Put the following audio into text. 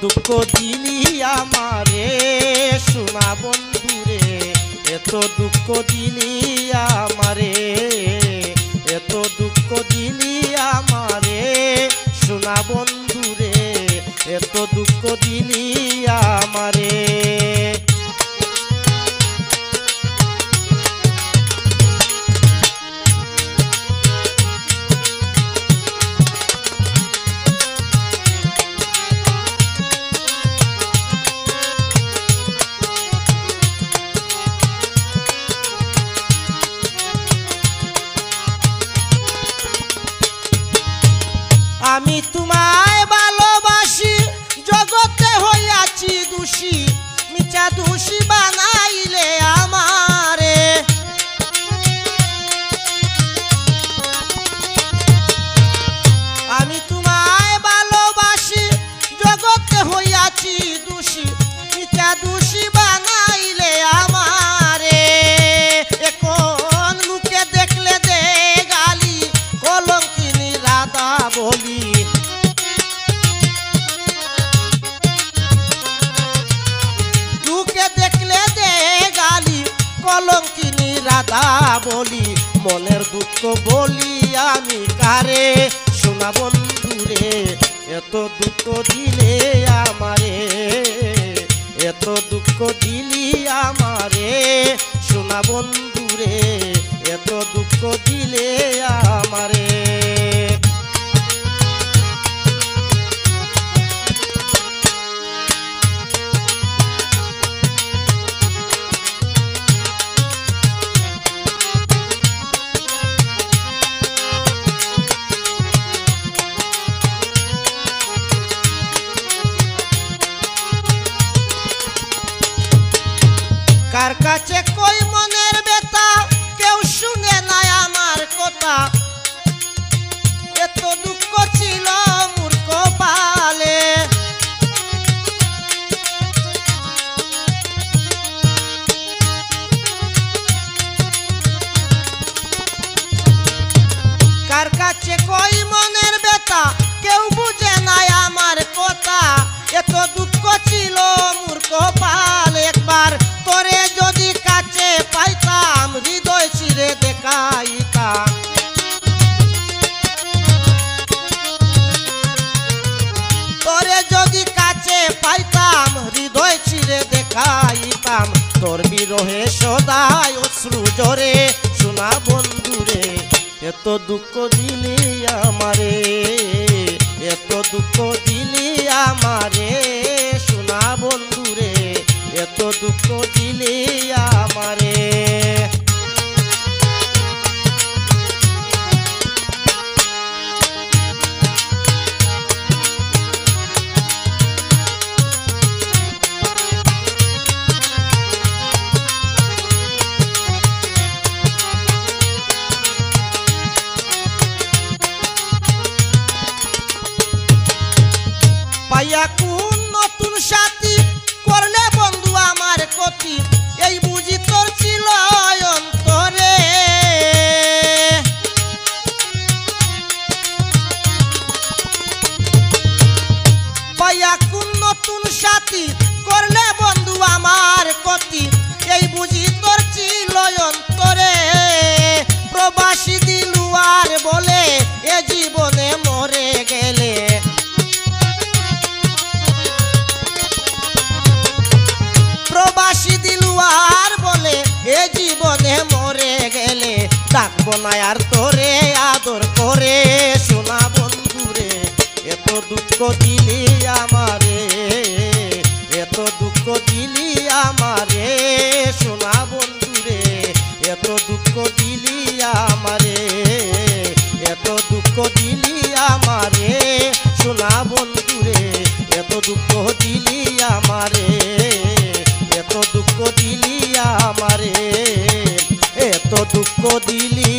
দুঃখ দিলি আমারে, সোনা বন্ধুরে, এত দুঃখ দিলি আমারে, এত দুঃখ দিলি আমারে, সোনা বন্ধুরে, এত দুঃখ দিলি বলি, মনের দুঃখ বলি আমি কারে? শোনা বন্ধুরে, এত দুঃখ দিলে আমারে? এত দুঃখ দিলি আমারে? শোনা বন্ধুরে, এত দুঃখ কার কাছে কই তোর বিরহে সদাই অশ্রু জরে শোনা বন্ধুরে, এত দুঃখ দিলি আমারে, এত দুঃখ দিলি আমারে। শোনা বন্ধুরে, এত দুঃখ দিলি আমারে। কোন নতুন সাথী করলে বন্ধু আমার ক্ষতি? এই বুঝি তোর ছিল মরে গেলে ডাকবো না আর তোরে, আদর করে। শোনা বন্ধুরে, এত দুঃখ দিলি আমারে, এত দুঃখ দিলি আমারে। শোনা বন্ধুরে, এত দুঃখ দিলি আমারে, এত দুঃখ দিলি আমারে। শোনা বন্ধুরে, এত দুঃখ দিলি